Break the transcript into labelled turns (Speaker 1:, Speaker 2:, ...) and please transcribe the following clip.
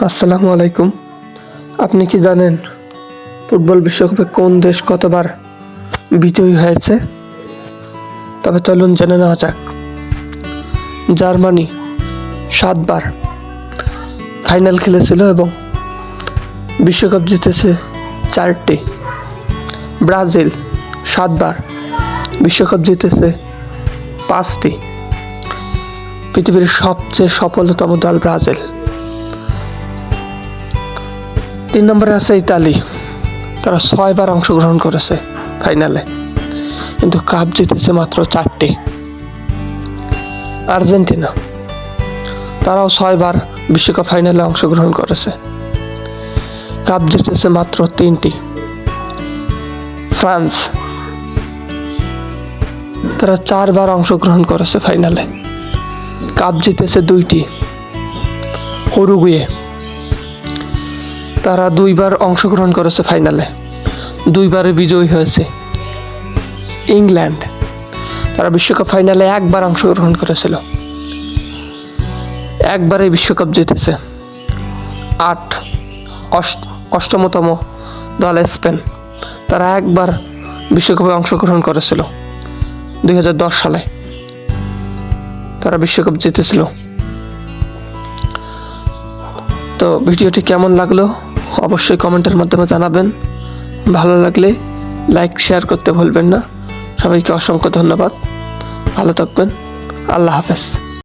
Speaker 1: আসসালামু আলাইকুম। আপনি কি জানেন ফুটবল বিশ্বকাপে কোন দেশ কতবার বিজয়ী হয়েছে? তবে চলুন জেনে নেওয়া যাক। জার্মানি সাতবার ফাইনাল খেলেছিল এবং বিশ্বকাপ জিতেছে চারটি। ব্রাজিল সাতবার বিশ্বকাপ জিতেছে পাঁচটি। পৃথিবীর সবচেয়ে সফলতম দল ব্রাজিল। তিন নম্বরে আছে ইতালি। তারা ছয়বার অংশগ্রহণ করেছে ফাইনালে। কিন্তু কাপ জিতেছে মাত্র চারটি। আর্জেন্টিনা, তারাও ছয়বার বিশ্বকাপ ফাইনালে অংশগ্রহণ করেছে। কাপ জিতেছে মাত্র তিনটি। ফ্রান্স, তারা চারবার অংশগ্রহণ করেছে ফাইনালে। কাপ জিতেছে দুইটি। উরুগুয়ে তারা দুইবার অংশগ্রহণ করেছে ফাইনালে। দুইবারে বিজয়ী হয়েছে ইংল্যান্ড। তারা বিশ্বকাপ ফাইনালে একবার অংশগ্রহণ করেছিল। একবারে বিশ্বকাপ জিতেছে আট অষ্ট, অষ্টমতম দল স্পেন। তারা একবার বিশ্বকাপে অংশগ্রহণ করেছিল দুই হাজার দশ সালে। তারা বিশ্বকাপ জিতেছিল। তো ভিডিওটি কেমন লাগল? অবশ্যই কমেন্টের মাধ্যমে জানাবেন। ভালো লাগলে লাইক, শেয়ার করতে ভুলবেন না। সবাইকে অসংখ্য ধন্যবাদ। ভালো থাকবেন। আল্লাহ হাফেজ।